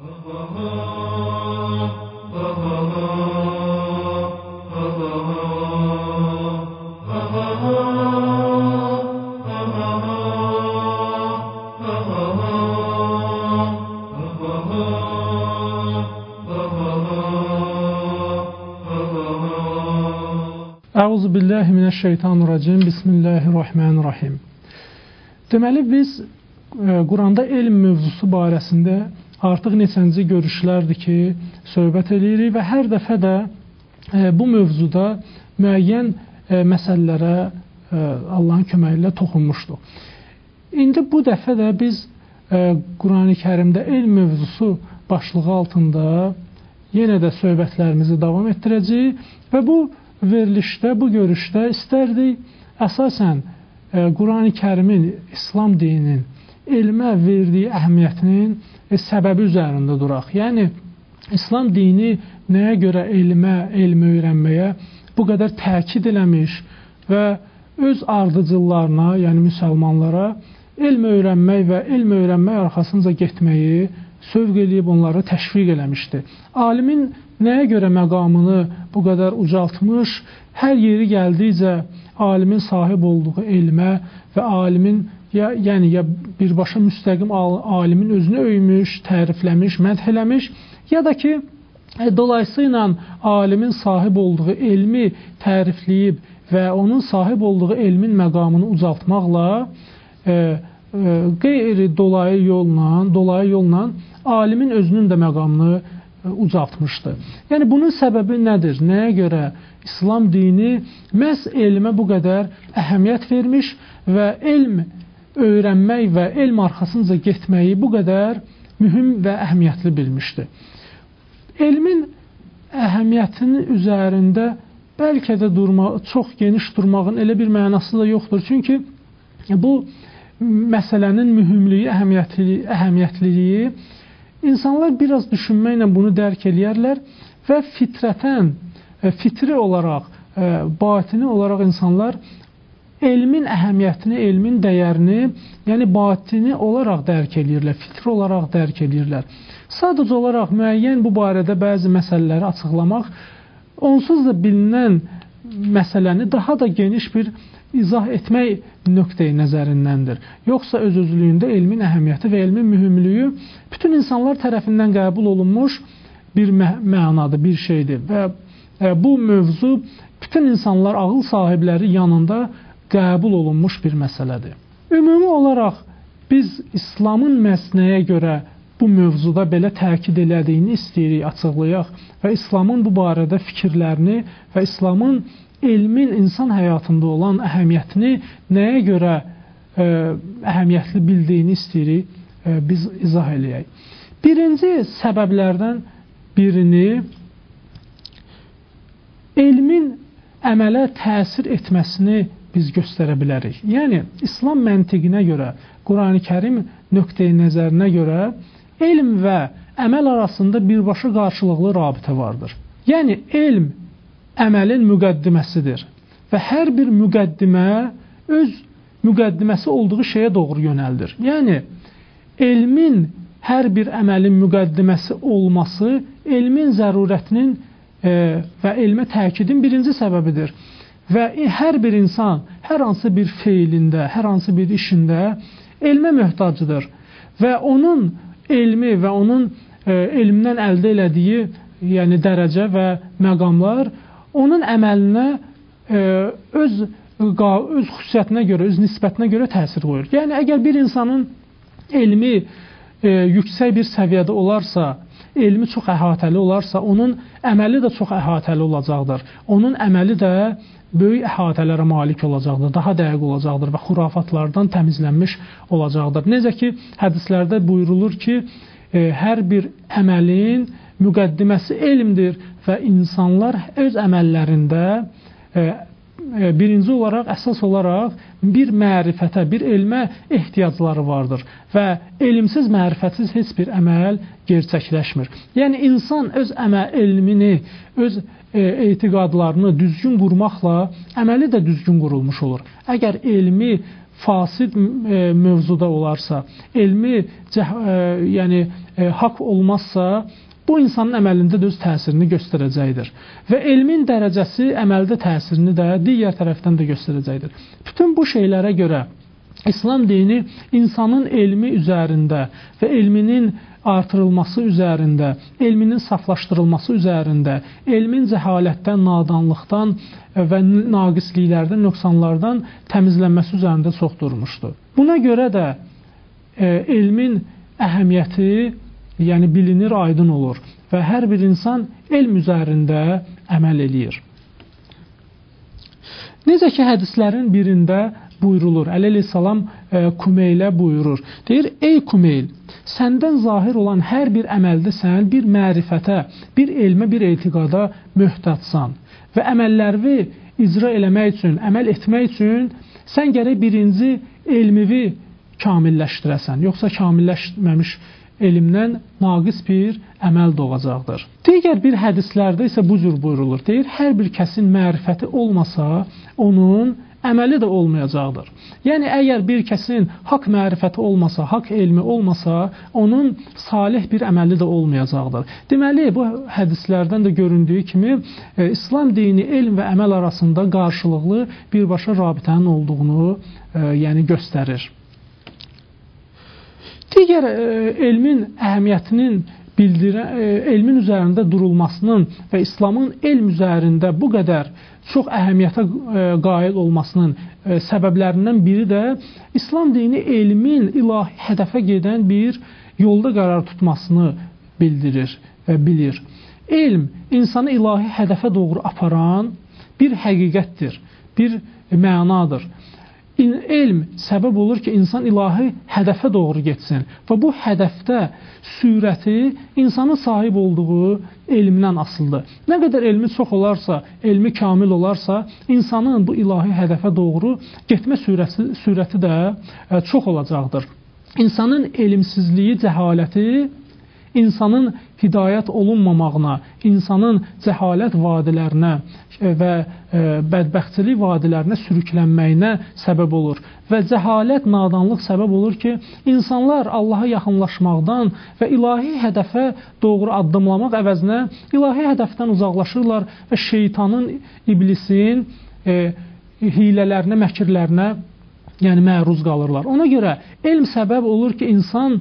Əuzu billahi minəşşeytanirracim. Bismillahirrahmanirrahim. Deməli biz e, Quranda elm mövzusu barəsində artıq neçənci görüşlərdir ki, söhbət eləyirik və hər dəfə də e, bu mövzuda müəyyən e, məsələlərə Allahın köməyi ilə toxunmuşduq. İndi bu dəfə də biz Qurani-Kərimdə elm mövzusu başlığı altında yenə də söhbətlərimizi davam etdirəcəyik və bu verilişdə, bu görüşdə istərdik əsasən e, Qurani Kərimin, İslam dininin elmə verdiyi əhəmiyyətinin e, səbəbi üzərində duraq. Yəni İslam dini nəyə görə elmə, elm öyrənməyə bu qədər təkid eləmiş və öz ardıcıllarına, yəni müsəlmanlara elm öyrənmək və elm öyrənmək arxasınca getməyi sövq eləyib onları təşviq eləmişdi. Alimin nəyə görə məqamını bu qədər ucaltmış, hər yeri gəldikcə alimin sahib olduğu elmə və alimin ya yəni ya birbaşa müstəqim alimin özünü öymüş, tərifləmiş, mədh eləmiş, ya da ki e, dolayısıyla alimin sahib olduğu elmi tərifləyib və onun sahib olduğu elmin məqamını ucaltmaqla e, e, qeyri dolayı yolla, dolayı yolla alimin özünün də məqamını ucaltmışdı. Yəni bunun səbəbi nədir? Nəyə görə İslam dini məhz elmə bu qədər əhəmiyyət vermiş və elm öyrənmək və elm arxasınca getməyi bu qədər mühüm və əhəmiyyətli bilmişdi. Elmin əhəmiyyətinin üzərində bəlkə də durma, çox geniş durmağın elə bir mənası da yoxdur. Çünki bu məsələnin mühümlüyü, əhəmiyyətli, əhəmiyyətliliyi İnsanlar biraz düşünməklə bunu dərk eləyərlər və fitrətən, e, fitri olaraq, e, batini olaraq insanlar elmin əhəmiyyətini, elmin dəyərini, yəni batini olaraq dərk eləyirlər, fitri olaraq dərk eləyirlər. Sadəcə olaraq müəyyən bu barədə bəzi məsələləri açıqlamaq onsuz da bilinən məsələni daha da geniş bir izah etmək nöqteyi nəzərindəndir. Yoxsa öz-özlüyündə elmin əhəmiyyəti və elmin mühümlüyü bütün insanlar tərəfindən qəbul olunmuş bir mə mənadır, bir şeydir və e, bu mövzu bütün insanlar ağıl sahibləri yanında qəbul olunmuş bir məsələdir. Ümumi olaraq biz İslamın məsnəyə görə bu mövzuda belə təkid elədiyini istəyirik açıqlayaq və İslamın bu barədə fikirlərini və İslamın elmin insan həyatında olan əhəmiyyətini nəyə görə ə, e, əhəmiyyətli bildiyini istəyirik ə, e, biz izah eləyək. Birinci səbəblərdən birini elmin əmələ təsir etməsini biz göstərə bilərik. Yəni İslam məntiqinə görə, Qurani-Kərim nöqteyi nəzərinə görə elm və əməl arasında birbaşa qarşılıqlı rabitə vardır. Yəni elm əməlin müqəddiməsidir. Və hər bir müqəddimə öz müqəddiməsi olduğu şeyə doğru yönəldir. Yəni elmin hər bir əməlin müqəddiməsi olması elmin zərurətinin e, və elmə təkidin birinci səbəbidir. Və hər bir insan hər hansı bir feilində, hər hansı bir işində elmə möhtacıdır və onun elmi və onun e, elmdən əldə elədiyi yəni dərəcə və məqamlar onun əməlinə e, öz öz xüsusiyyətinə görə, öz nisbətinə görə təsir qoyur. Yəni əgər bir insanın elmi e, yüksək bir səviyyədə olarsa, elmi çox əhatəli olarsa, onun əməli də çox əhatəli olacaqdır. Onun əməli də böyük əhatələrə malik olacaqdır, daha dəqiq olacaqdır və xurafatlardan təmizlənmiş olacaqdır. Necə ki, hədislərdə buyurulur ki, e, hər bir əməlin müqəddiməsi elmdir və insanlar öz əməllərində e, e, birinci olaraq, əsas olaraq bir mərifətə, bir elmə ehtiyacları vardır və elmsiz, mərifətsiz heç bir əməl gerçəkləşmir. Yəni insan öz əməl elmini, öz etiqadlarını düzgün qurmaqla əməli də düzgün qurulmuş olur. Əgər elmi fasid e, mövzuda olarsa, elmi cəh, e, yəni e, haqq olmazsa, bu insanın əməlində də öz təsirini göstərəcəkdir. Və elmin dərəcəsi əməldə təsirini də digər tərəfdən də göstərəcəkdir. Bütün bu şeylərə görə İslam dini insanın elmi üzərində və elminin artırılması üzərində, elminin saflaşdırılması üzərində, elmin cəhalətdən, nadanlıqdan və naqisliklərdən, nöqsanlardan təmizlənməsi üzərində çox durmuşdu. Buna görə də e, elmin əhəmiyyəti yəni bilinir, aydın olur və hər bir insan elm üzərində əməl eləyir. Necə ki, hədislərin birində buyurulur, Əleyhissalam e, Kumeylə buyurur. Deyir, ey Kumeyl, səndən zahir olan hər bir əməldə sən bir mərifətə, bir elmə, bir etiqada möhtacsan və əməlləri icra eləmək üçün, əməl etmək üçün sən gərək birinci elmivi kamilləşdirəsən, yoxsa kamilləşməmiş elmdən naqis bir əməl doğacaqdır. Digər bir hədislərdə isə bu cür buyurulur. Deyir, hər bir kəsin mərifəti olmasa, onun əməli də olmayacaqdır. Yəni əgər bir kəsin haqq mərifəti olmasa, haqq elmi olmasa, onun salih bir əməli də olmayacaqdır. Deməli, bu hədislərdən də göründüyü kimi e, İslam dini elm və əməl arasında qarşılıqlı birbaşa rabitənin olduğunu e, yəni göstərir. Digər e, elmin əhəmiyyətinin bildirən e, elmin üzərində durulmasının və İslamın elm üzərində bu qədər çox əhəmiyyətə e, qail olmasının e, səbəblərindən biri də İslam dini elmin ilahi hədəfə gedən bir yolda qərar tutmasını bildirir və bilir. Elm insanı ilahi hədəfə doğru aparan bir həqiqətdir, bir mənadır elm səbəb olur ki, insan ilahi hədəfə doğru getsin və bu hədəfdə sürəti insanın sahib olduğu elmdən asılıdır. Nə qədər elmi çox olarsa, elmi kamil olarsa, insanın bu ilahi hədəfə doğru getmə sürəti, sürəti də e, çox olacaqdır. İnsanın elmsizliyi, cəhaləti insanın hidayət olunmamağına, insanın cəhalət vadilərinə e, və e, bədbəxtçilik vadilərinə sürüklənməyinə səbəb olur. Və cəhalət, nadanlıq səbəb olur ki, insanlar Allaha yaxınlaşmaqdan və ilahi hədəfə doğru addımlamaq əvəzinə ilahi hədəfdən uzaqlaşırlar və şeytanın, iblisin e, hilələrinə, məkirlərinə yəni məruz qalırlar. Ona görə elm səbəb olur ki, insan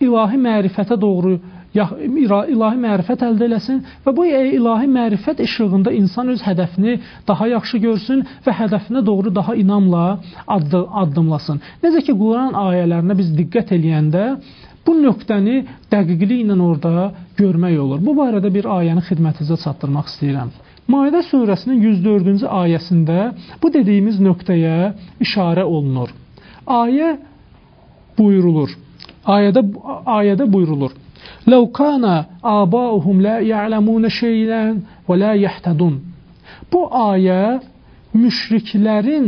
ilahi mərifətə doğru ilahi mərifət əldə eləsin və bu ilahi mərifət işığında insan öz hədəfini daha yaxşı görsün və hədəfinə doğru daha inamla addımlasın. Necə ki, Quran ayələrinə biz diqqət eləyəndə bu nöqtəni dəqiqliklə orada görmək olur. Bu barədə bir ayəni xidmətinizə çatdırmaq istəyirəm. Maidə surəsinin 104-cü ayəsində bu dediyimiz nöqtəyə işarə olunur. Ayə buyurulur. Ayədə ayədə buyurulur. Ləv kana abauhum la ya'lamun şey'an və la yahtadun. Bu ayə müşriklərin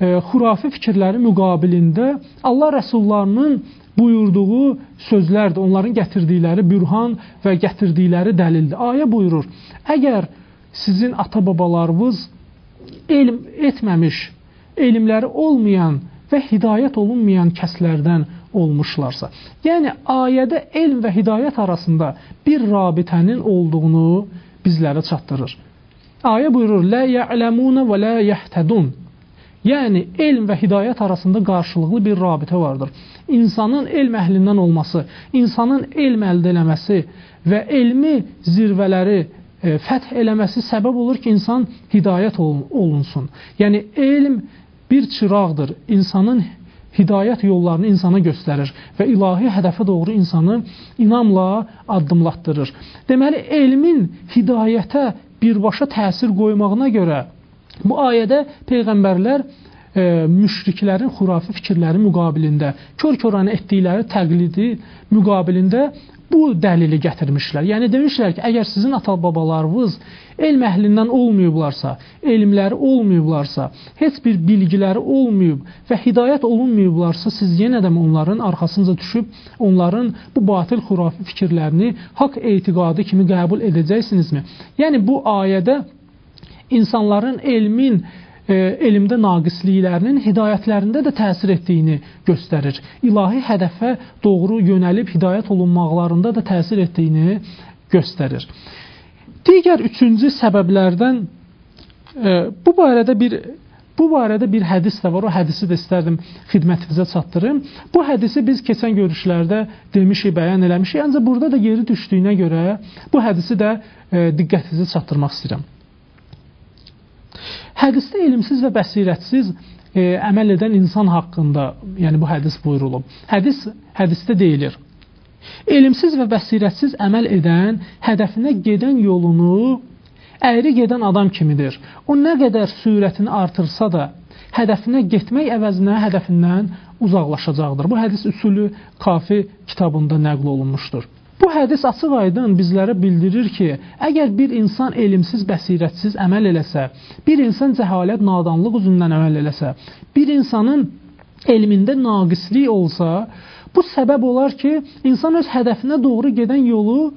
e, xurafi fikirləri müqabilində Allah rəsullarının buyurduğu sözlərdir, onların gətirdikləri bürhan və gətirdikləri dəlildir. Ayə buyurur: Əgər sizin ata-babalarınız elm etməmiş, elmləri olmayan və hidayət olunmayan kəslərdən olmuşlarsa. Yəni ayədə elm və hidayət arasında bir rabitənin olduğunu bizlərə çatdırır. Ayə buyurur: "Lə ya'lemuna və la yahtadun." Yəni elm və hidayət arasında qarşılıqlı bir rabitə vardır. İnsanın elm əhlindən olması, insanın elm əldə eləməsi və elmi zirvələri e, fəth eləməsi səbəb olur ki, insan hidayət olunsun. Yəni elm bir çıraqdır. İnsanın hidayət yollarını insana göstərir və ilahi hədəfə doğru insanı inamla addımlatdırır. Deməli, elmin hidayətə birbaşa təsir qoymağına görə bu ayədə peyğəmbərlər e, müşriklərin xurafi fikirləri müqabilində, kör-körənə etdikləri təqlidi müqabilində bu dəlili gətirmişlər. Yəni demişlər ki, əgər sizin ata-babalarınız elm əhlindən olmayıblarsa, elmləri olmayıblarsa, heç bir bilgiləri olmayıb və hidayət olunmayıblarsa, siz yenə də onların arxasınca düşüb onların bu batil xurafi fikirlərini haqq etiqadı kimi qəbul edəcəksinizmi? Yəni bu ayədə insanların elmin elmdə naqisliklərinin hidayətlərində də təsir etdiyini göstərir. İlahi hədəfə doğru yönəlib hidayət olunmaqlarında da təsir etdiyini göstərir. Digər üçüncü səbəblərdən e, bu barədə bir Bu barədə bir hədis də var. O hədisi də istərdim xidmətinizə çatdırım. Bu hədisi biz keçən görüşlərdə demişik, bəyan eləmişik. Ancaq burada da yeri düşdüyünə görə bu hədisi də e, diqqətinizə çatdırmaq istəyirəm. Hədisdə elmsiz və bəsirətsiz e, əməl edən insan haqqında, yəni bu hədis buyurulub. Hədis hədisdə deyilir: Elmsiz və bəsirətsiz əməl edən, hədəfinə gedən yolunu əyri gedən adam kimidir. O nə qədər sürətini artırsa da, hədəfinə getmək əvəzinə hədəfindən uzaqlaşacaqdır. Bu hədis üsulü kafi kitabında nəql olunmuşdur. Bu hədis açıq-aydın bizlərə bildirir ki, əgər bir insan elmsiz, bəsirətsiz əməl eləsə, bir insan cəhalət, nadanlıq üzündən əməl eləsə, bir insanın elmində naqislik olsa, bu səbəb olar ki, insan öz hədəfinə doğru gedən yolu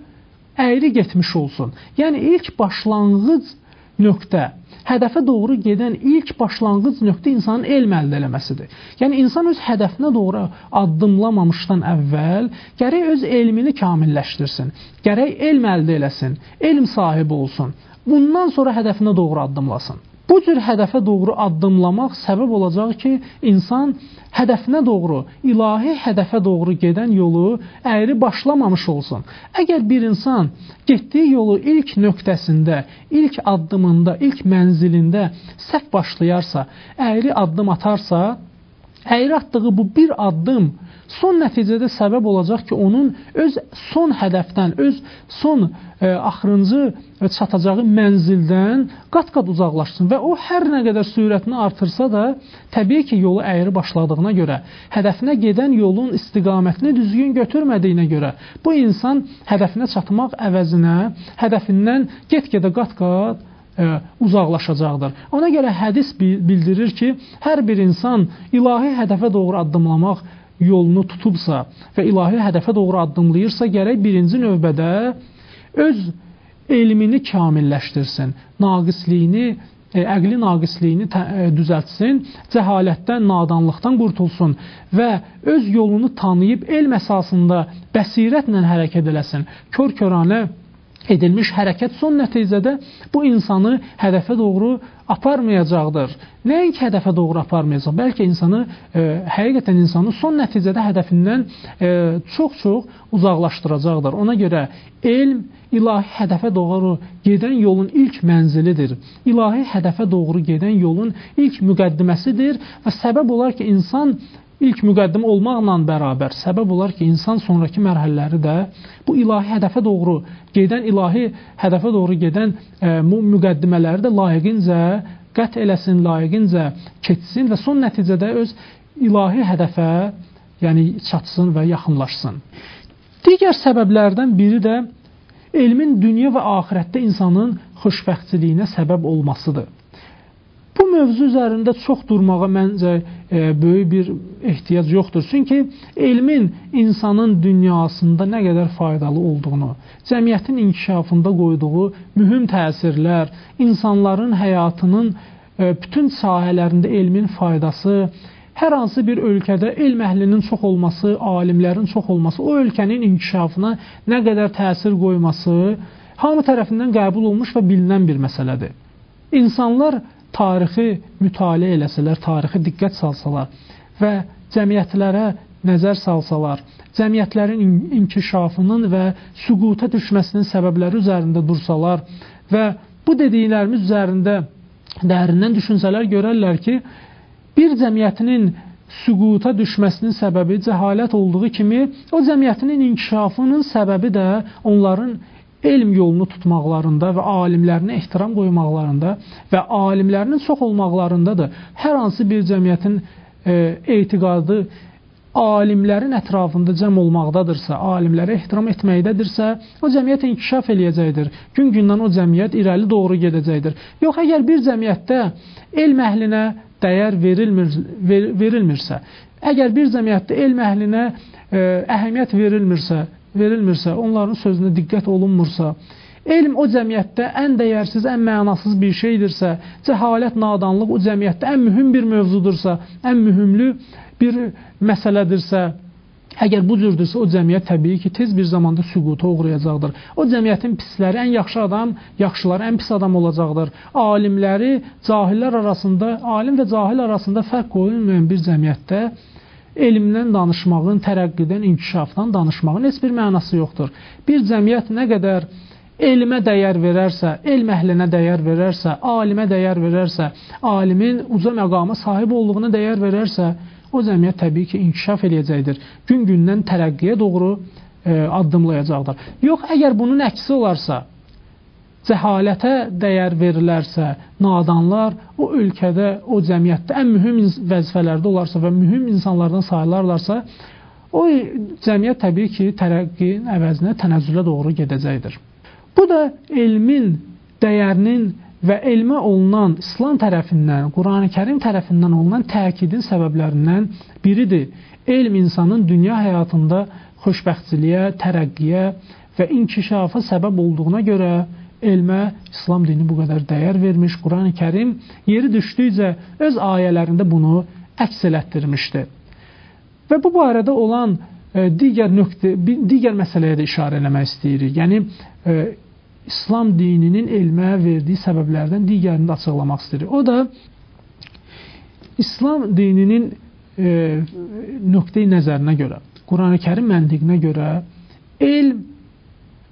əyri getmiş olsun. Yəni ilk başlanğıc nöqtə hədəfə doğru gedən ilk başlanğıc nöqtə insanın elm əldə eləməsidir. Yəni insan öz hədəfinə doğru addımlamamışdan əvvəl gərək öz elmini kamilləşdirsin. Gərək elm əldə eləsin, elm sahibi olsun. Bundan sonra hədəfinə doğru addımlasın. Bu cür hədəfə doğru addımlamaq səbəb olacaq ki, insan hədəfinə doğru, ilahi hədəfə doğru gedən yolu əyri başlamamış olsun. Əgər bir insan getdiyi yolu ilk nöqtəsində, ilk addımında, ilk mənzilində səhv başlayarsa, əyri addım atarsa, əyri atdığı bu bir addım son nəticədə səbəb olacaq ki, onun öz son hədəfdən, öz son e, axırıncı çatacağı mənzildən qat-qat uzaqlaşsın və o hər nə qədər sürətini artırsa da, təbii ki, yolu əyri başladığına görə, hədəfinə gedən yolun istiqamətini düzgün götürmədiyinə görə bu insan hədəfinə çatmaq əvəzinə hədəfindən get-gedə qat-qat e, uzaqlaşacaqdır. Ona görə hədis bildirir ki, hər bir insan ilahi hədəfə doğru addımlamaq yolunu tutubsa və ilahi hədəfə doğru addımlayırsa, gərək birinci növbədə öz elmini kamilləşdirsin, naqisliyini, e, əqli naqisliyini e, düzəltsin, cəhalətdən, nadanlıqdan qurtulsun və öz yolunu tanıyıb elm əsasında bəsirətlə hərəkət eləsin. Kör-köranə edilmiş hərəkət son nəticədə bu insanı hədəfə doğru aparmayacaqdır. Nəinki hədəfə doğru aparmayacaq, bəlkə insanı e, həqiqətən insanı son nəticədə hədəfindən çox-çox e, uzaqlaşdıracaqdır. Ona görə elm ilahi hədəfə doğru gedən yolun ilk mənzilidir. İlahi hədəfə doğru gedən yolun ilk müqəddiməsidir və səbəb olar ki, insan ilk müqəddim olmaqla bərabər səbəb olar ki, insan sonrakı mərhələləri də bu ilahi hədəfə doğru gedən, ilahi hədəfə doğru gedən e, müqəddimələri də layiqincə qət eləsin, layiqincə keçsin və son nəticədə öz ilahi hədəfə, yəni çatsın və yaxınlaşsın. Digər səbəblərdən biri də elmin dünya və axirətdə insanın xoşbəxtliyinə səbəb olmasıdır. Bu mövzu üzərində çox durmağa məncə e, böyük bir ehtiyac yoxdur. Çünki elmin insanın dünyasında nə qədər faydalı olduğunu, cəmiyyətin inkişafında qoyduğu mühüm təsirlər, insanların həyatının e, bütün sahələrində elmin faydası, hər hansı bir ölkədə elm əhlinin çox olması, alimlərin çox olması, o ölkənin inkişafına nə qədər təsir qoyması hamı tərəfindən qəbul olmuş və bilinən bir məsələdir. İnsanlar tarixi mütaliə eləsələr, tarixi diqqət salsalar və cəmiyyətlərə nəzər salsalar, cəmiyyətlərin inkişafının və süquta düşməsinin səbəbləri üzərində dursalar və bu dediklərimiz üzərində dərindən düşünsələr görərlər ki, bir cəmiyyətinin süquta düşməsinin səbəbi cəhalət olduğu kimi, o cəmiyyətinin inkişafının səbəbi də onların elm yolunu tutmaqlarında və alimlərinə ehtiram qoymaqlarında və alimlərinin çox olmaqlarındadır. Hər hansı bir cəmiyyətin e, etiqadı alimlərin ətrafında cəm olmaqdadırsa, alimlərə ehtiram etməkdədirsə, o cəmiyyət inkişaf eləyəcəkdir. Gün-gündən o cəmiyyət irəli doğru gedəcəkdir. Yox, əgər bir cəmiyyətdə elm əhlinə dəyər verilmir, ver, verilmirsə, əgər bir cəmiyyətdə elm əhlinə e, əhəmiyyət verilmirsə, verilmirsə, onların sözünə diqqət olunmursa, Elm o cəmiyyətdə ən dəyərsiz, ən mənasız bir şeydirsə, cəhalət, nadanlıq o cəmiyyətdə ən mühüm bir mövzudursa, ən mühümlü bir məsələdirsə, Əgər bu cürdürsə, o cəmiyyət təbii ki, tez bir zamanda süquta uğrayacaqdır. O cəmiyyətin pisləri ən yaxşı adam, yaxşıları ən pis adam olacaqdır. Alimləri cahillər arasında, alim və cahil arasında fərq qoyulmayan bir cəmiyyətdə elmdən danışmağın, tərəqqidən, inkişafdan danışmağın heç bir mənası yoxdur. Bir cəmiyyət nə qədər elmə dəyər verərsə, elm əhlinə dəyər verərsə, alimə dəyər verərsə, alimin uca məqama sahib olduğuna dəyər verərsə, o cəmiyyət təbii ki, inkişaf eləyəcəkdir. Gün-gündən tərəqqiyə doğru e, addımlayacaqdır. Yox, əgər bunun əksi olarsa, cəhalətə dəyər verilərsə, nadanlar o ölkədə, o cəmiyyətdə ən mühüm vəzifələrdə olarsa və mühüm insanlardan sayılarlarsa, o cəmiyyət təbii ki, tərəqqinin əvəzinə tənəzzülə doğru gedəcəkdir. Bu da elmin dəyərinin və elmə olunan İslam tərəfindən, Qurani-Kərim tərəfindən olunan təkidin səbəblərindən biridir. Elm insanın dünya həyatında xoşbəxtçiliyə, tərəqqiyə və inkişafa səbəb olduğuna görə elmə İslam dini bu qədər dəyər vermiş. Qurani-Kərim yeri düşdükcə öz ayələrində bunu əks elətdirmişdi. Və bu barədə olan e, digər nöqtə, digər məsələyə də işarə eləmək istəyirik. Yəni e, İslam dininin elmə verdiyi səbəblərdən digərini də açıqlamaq istəyir. O da İslam dininin e, nöqteyi nəzərinə görə, Qurani-Kərim məntiqinə görə elm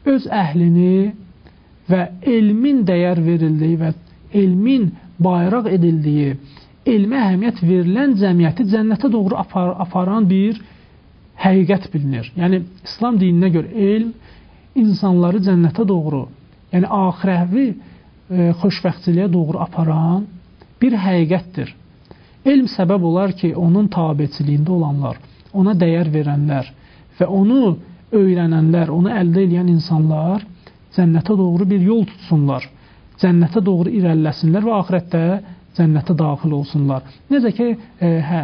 öz əhlini və elmin dəyər verildiyi və elmin bayraq edildiyi, elmə əhəmiyyət verilən cəmiyyəti cənnətə doğru apar aparan bir həqiqət bilinir. Yəni İslam dininə görə elm insanları cənnətə doğru yəni axirəvi e, xoşbəxtçiliyə doğru aparan bir həqiqətdir. Elm səbəb olar ki, onun tabeçiliyində olanlar, ona dəyər verənlər və onu öyrənənlər, onu əldə edən insanlar cənnətə doğru bir yol tutsunlar. Cənnətə doğru irəliləsinlər və axirətdə cənnətə daxil olsunlar. Necə ki, e, hə,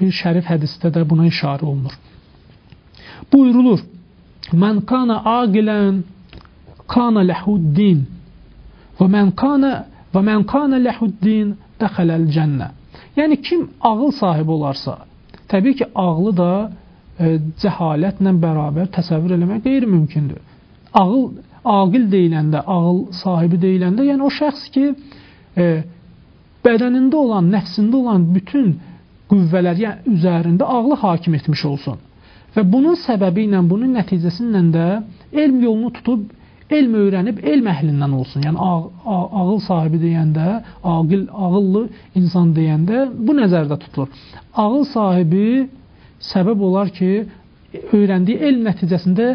bir şərif hədisdə də buna işarə olunur. Buyurulur: "Mən kana aqilən kana lehuddin və mən kana və mən kana lehuddin dəxələl cənnə. Yəni kim ağıl sahibi olarsa, təbii ki, ağlı da e, cəhalətlə bərabər təsəvvür eləmək qeyri-mümkündür. Ağıl aqil deyiləndə, ağıl sahibi deyiləndə, yəni o şəxs ki, e, bədənində olan, nəfsində olan bütün qüvvələr yəni, üzərində ağlı hakim etmiş olsun. Və bunun səbəbi ilə, bunun nəticəsi ilə də elm yolunu tutub elm öyrənib elm əhlindən olsun. Yəni ağ, ağ, ağıl sahibi deyəndə, aqil, ağıllı insan deyəndə bu nəzərdə tutulur. Ağıl sahibi səbəb olar ki, öyrəndiyi elm nəticəsində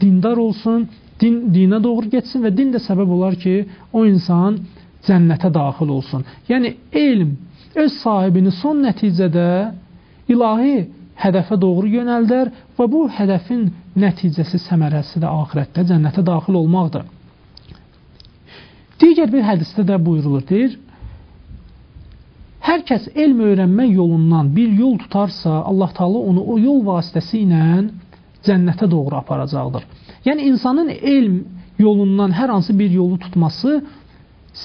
dindar olsun, din dinə doğru getsin və din də səbəb olar ki, o insan cənnətə daxil olsun. Yəni elm öz sahibini son nəticədə ilahi hədəfə doğru yönəldər və bu hədəfin nəticəsi, səmərəsi də axirətdə cənnətə daxil olmaqdır. Digər bir hədisdə də buyurulur, deyir, Hər kəs elm öyrənmək yolundan bir yol tutarsa, Allah Taala onu o yol vasitəsilə cənnətə doğru aparacaqdır. Yəni insanın elm yolundan hər hansı bir yolu tutması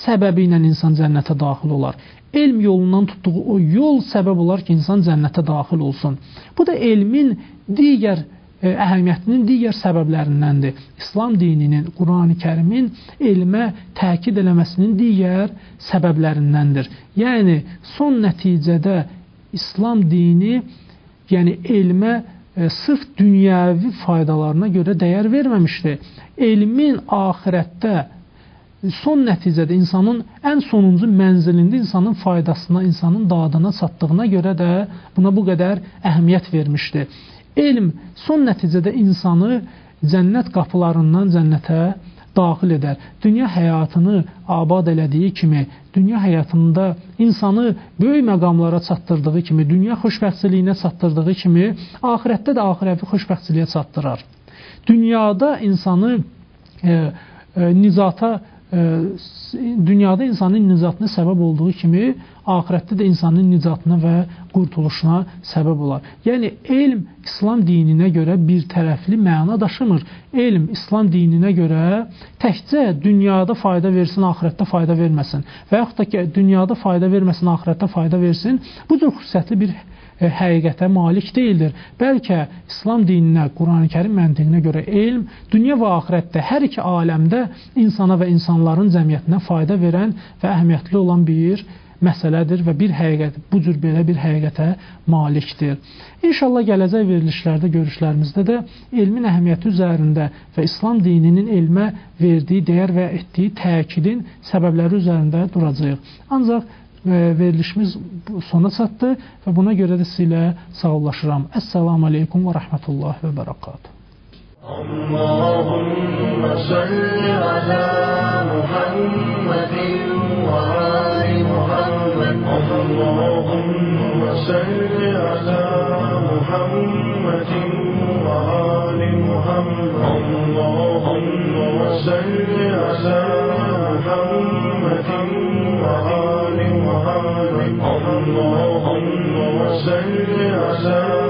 səbəbi ilə insan cənnətə daxil olar elm yolundan tutduğu o yol səbəb olar ki, insan cənnətə daxil olsun. Bu da elmin digər e, əhəmiyyətinin digər səbəblərindəndir. İslam dininin, Qurani-Kərimin elmə təkid eləməsinin digər səbəblərindəndir. Yəni son nəticədə İslam dini yəni elmə e, sırf dünyəvi faydalarına görə dəyər verməmişdi. Elmin axirətdə son nəticədə insanın ən sonuncu mənzilində insanın faydasına, insanın dadına çatdığına görə də buna bu qədər əhəmiyyət vermişdi. Elm son nəticədə insanı cənnət qapılarından cənnətə daxil edər. Dünya həyatını abad elədiyi kimi, dünya həyatında insanı böyük məqamlara çatdırdığı kimi, dünya xoşbəxtçiliyinə çatdırdığı kimi, axirətdə də axirəvi xoşbəxtçiliyə çatdırar. Dünyada insanı e, e, nizata dünyada insanın nicatına səbəb olduğu kimi, axirətdə də insanın nicatına və qurtuluşuna səbəb olar. Yəni elm İslam dininə görə bir tərəfli məna daşımır. Elm İslam dininə görə təkcə dünyada fayda versin, axirətdə fayda verməsin və yaxud da ki, dünyada fayda verməsin, axirətdə fayda versin, bu cür xüsusiyyətli bir həqiqətə malik deyildir. Bəlkə İslam dininə, Qurani-Kərim məntiqinə görə elm dünya və axirətdə hər iki aləmdə insana və insanların cəmiyyətinə fayda verən və əhəmiyyətli olan bir məsələdir və bir həqiqət, bu cür belə bir həqiqətə malikdir. İnşallah gələcək verilişlərdə, görüşlərimizdə də elmin əhəmiyyəti üzərində və İslam dininin elmə verdiyi dəyər və etdiyi təkidin səbəbləri üzərində duracağıq. Ancaq verilişimiz sona çatdı və buna görə də sizlə sağollaşıram. Əssalamu aleykum və rəhmətullah və bərəkatuhu. اللهم صل على محمد وآل محمد اللهم صل على محمد وآل محمد اللهم صل على اللهم صل